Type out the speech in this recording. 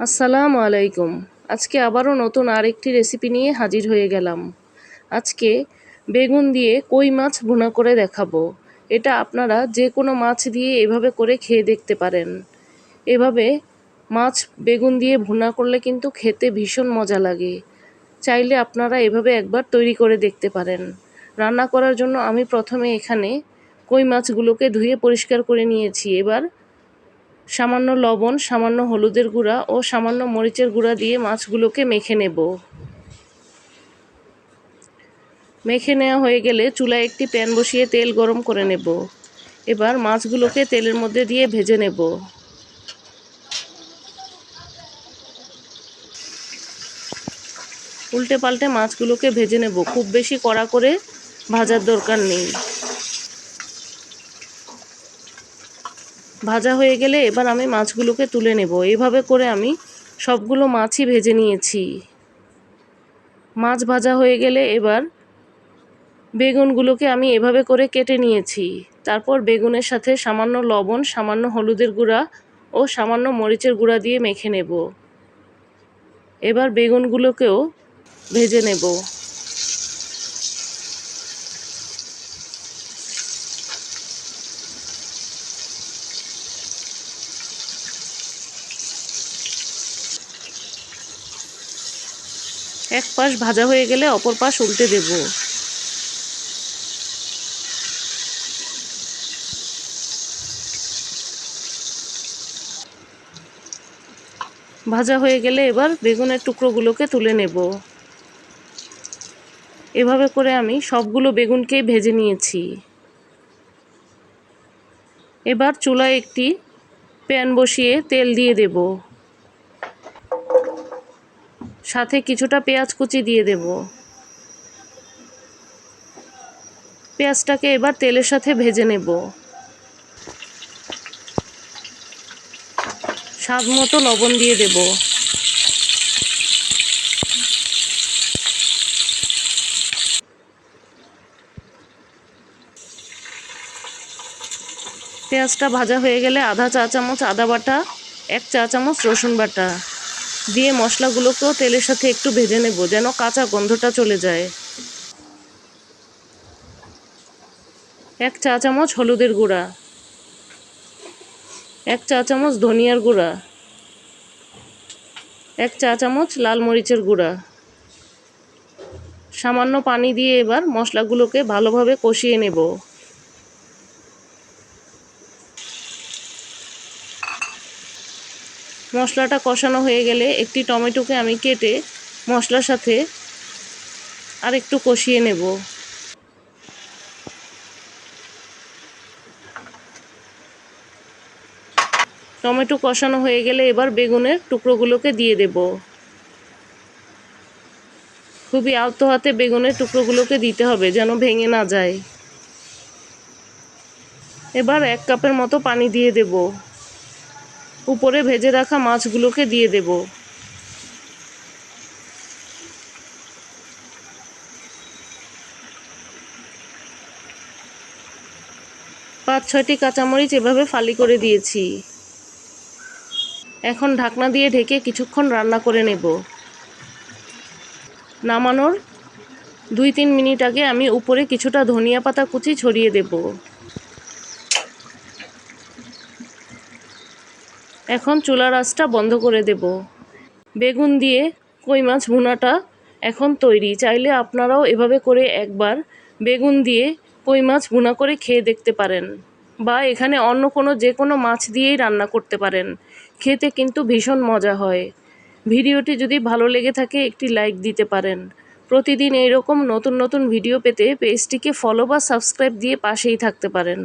আসসালামু আলাইকুম। আজকে আবারও নতুন আরেকটি রেসিপি নিয়ে হাজির হয়ে গেলাম। আজকে বেগুন দিয়ে কই মাছ ভুনা করে দেখাবো। এটা আপনারা যে কোনো মাছ দিয়ে এভাবে করে খেয়ে দেখতে পারেন। এভাবে মাছ বেগুন দিয়ে ভুনা করলে কিন্তু খেতে ভীষণ মজা লাগে। চাইলে আপনারা এভাবে একবার তৈরি করে দেখতে পারেন। রান্না করার জন্য আমি প্রথমে এখানে কই মাছগুলোকে ধুয়ে পরিষ্কার করে নিয়েছি। এবার সামান্য লবণ, সামান্য হলুদের গুঁড়া ও সামান্য মরিচের গুঁড়া দিয়ে মাছগুলোকে মেখে নেব। মেখে নেওয়া হয়ে গেলে চুলায় একটি প্যান বসিয়ে তেল গরম করে নেব। এবার মাছগুলোকে তেলের মধ্যে দিয়ে ভেজে নেব। উল্টে পাল্টে মাছগুলোকে ভেজে নেব। খুব বেশি কড়া করে ভাজার দরকার নেই। ভাজা হয়ে গেলে এবার আমি মাছগুলোকে তুলে নেব। এইভাবে করে আমি সবগুলো মাছই ভেজে নিয়েছি। মাছ ভাজা হয়ে গেলে এবার বেগুনগুলোকে আমি এভাবে করে কেটে নিয়েছি। তারপর বেগুনের সাথে সামান্য লবণ, সামান্য হলুদের গুঁড়া ও সামান্য মরিচের গুঁড়া দিয়ে মেখে নেব। এবার বেগুনগুলোকেও ভেজে নেব। এক পাশ ভাজা হয়ে গেলে অপর পাশ উল্টে দেব। ভাজা হয়ে গেলে এবার বেগুনের টুকরোগুলোকে তুলে নেব। এভাবে করে আমি সবগুলো বেগুনকেই ভেজে নিয়েছি। এবার চুলায় একটি প্যান বসিয়ে তেল দিয়ে দেব। সাথে কিছুটা পেঁয়াজ কুচি দিয়ে দেব। পেঁয়াজটাকে এবার তেলের সাথে ভেজে নেব। স্বাদ মতো লবণ দিয়ে দেব। পেঁয়াজটা ভাজা হয়ে গেলে আধা চা চামচ আদা বাটা, এক চা চামচ রসুন বাটা। দিয়ে মশলাগুলোকেও তেলের সাথে একটু ভেজে নেব, যেন কাঁচা গন্ধটা চলে যায়। এক চা চামচ হলুদের গুঁড়া। এক চা চামচ ধনিয়ার গুঁড়া। এক চা চামচ লাল মরিচের গুঁড়া। সামান্য পানি দিয়ে এবার মশলাগুলোকে ভালোভাবে কষিয়ে নেব। মশলাটা কষানো হয়ে গেলে একটি টমেটোকে আমি কেটে মশলার সাথে আর একটু কষিয়ে নেব। টমেটো কষানো হয়ে গেলে এবার বেগুনের টুকরোগুলোকে দিয়ে দেব। খুবই আলতো হাতে বেগুনের টুকরোগুলোকে দিতে হবে যেন ভেঙে না যায়। এবার এক কাপের মতো পানি দিয়ে দেব। উপরে ভেজে রাখা মাছগুলোকে দিয়ে দেব। পাঁচ, ছয়টি কাঁচামরিচ এভাবে ফালি করে দিয়েছি। এখন ঢাকনা দিয়ে ঢেকে কিছুক্ষণ রান্না করে নেব। নামানোর দুই, তিন মিনিট আগে আমি উপরে কিছুটা ধনিয়া পাতা কুচি ছড়িয়ে দেব। এখন চুলার আঁচটা বন্ধ করে দেব। বেগুন দিয়ে কই মাছ ভুনাটা এখন তৈরি। চাইলে আপনারাও এভাবে করে একবার বেগুন দিয়ে কই মাছ ভুনা করে খেয়ে দেখতে পারেন বা এখানে অন্য কোনো যে কোনো মাছ দিয়েই রান্না করতে পারেন। খেতে কিন্তু ভীষণ মজা হয়। ভিডিওটি যদি ভালো লেগে থাকে একটি লাইক দিতে পারেন। প্রতিদিন এইরকম নতুন নতুন ভিডিও পেতে পেজটিকে ফলো বা সাবস্ক্রাইব দিয়ে পাশেই থাকতে পারেন।